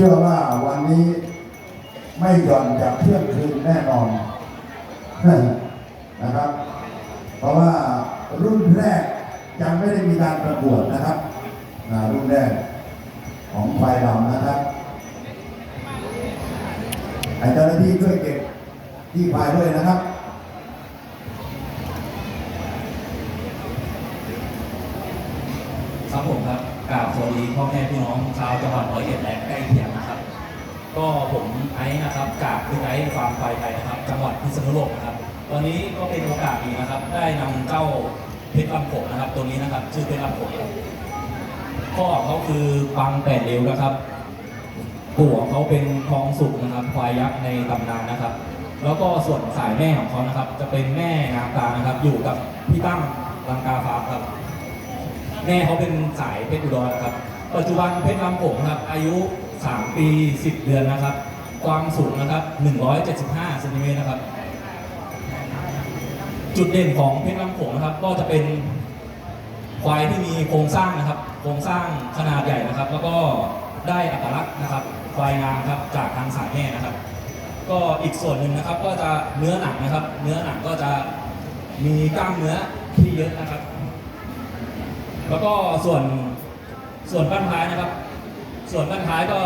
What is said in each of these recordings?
ชื่อว่าวันนี้ไม่หย่อนจากเที่ยงคืนแน่นอนนะครับ เพราะว่ารุ่นแรกยังไม่ได้มีการประกวดนะครับนะรุ่นแรกของไฟดำนะครับอ้เจ้าหน้าที่ช่วยเก็บที่พายด้วยนะครับครับผมครับ กราบสวัสดีพ่อแม่พี่น้องชาวจังหวัดร้อยเอ็ดและใกล้เคียงนะครับ ก็ผมไอซ์นะครับจากพี่ไอซ์ฟาร์มควายไทยนะครับ จังหวัดพิษณุโลกนะครับวันนี้ก็เป็นโอกาสดีนะครับ ได้นำเจ้าเพชรลำโขงนะครับ ตัวนี้นะครับชื่อเพชรลำโขงพ่อเขาคือปังแปดเร็วนะครับปู่ของเขาเป็นทองสุกนะครับควายยักษ์ในตำนานนะครับ แล้วก็ส่วนสายแม่ของเขานะครับ จะเป็นแม่งามตานะครับ อยู่กับพี่ตั้งลังกาฟาร์มครับ แม่เขาเป็นสายเพชรอุดรครับ ปัจจุบันเพชรลำโขงครับ อายุ 3 ปี 10 เดือนนะครับ ความสูงนะครับ 175เซนติเมตรนะครับ จุดเด่นของเพชรลำโขงนะครับ ก็จะเป็นควายที่มีโครงสร้างนะครับ โครงสร้างขนาดใหญ่นะครับ แล้วก็ได้อัตลักษณ์นะครับ ควายงามครับจากทางสายแม่นะครับ ก็อีกส่วนหนึ่งนะครับ ก็จะเนื้อหนังนะครับ เนื้อหนังก็จะมีกล้ามเนื้อที่เยอะนะครับ แล้วก็ส่วนส่วนบ้านท้ายนะครับ ส่วนบ้านท้ายก็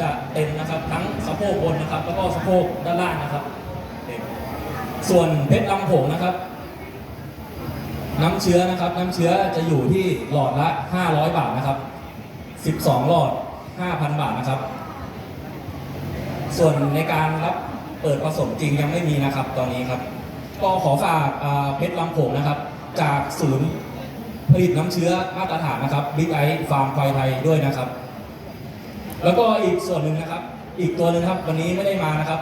จะเต็มนะครับทั้งสะโพกบนนะครับ แล้วก็สะโพกด้านล่างนะครับเต็มส่วนเพชรลำโขงนะครับ น้ำเชื้อนะครับ น้ำเชื้อจะอยู่ที่หลอดละ 500 บาทนะครับ 12 หลอด 5,000 บาทนะครับ ส่วนในการรับเปิดผสมจริงยังไม่มีนะครับ ตอนนี้ครับ ก็ขอฝากเพชรลำโขงนะครับ จากศูนย์ ผลิตน้ำเชื้อมาตรฐานนะครับบิ๊กไอฟาร์มควายไทยด้วยนะครับ แล้วก็อีกส่วนหนึ่งนะครับ อีกตัวหนึ่งครับวันนี้ไม่ได้มานะครับ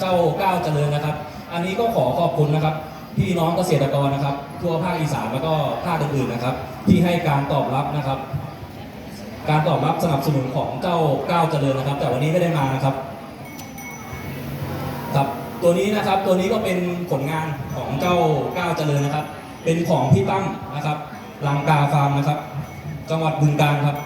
เจ้าก้าวเจริญนะครับ อันนี้ก็ขอขอบคุณนะครับ พี่น้องเกษตรกรนะครับ ทั่วภาคอีสานแล้วก็ภาคอื่นๆนะครับ ที่ให้การตอบรับนะครับ การตอบรับสนับสนุนของเจ้าก้าวเจริญนะครับ แต่วันนี้ไม่ได้มานะครับครับตัวนี้นะครับตัวนี้ก็เป็นผลงานของเจ้าก้าวเจริญนะครับ เป็นของพี่ตั้มนะครับ ลังกาฟาร์มนะครับ จังหวัดบึงกาฬครับ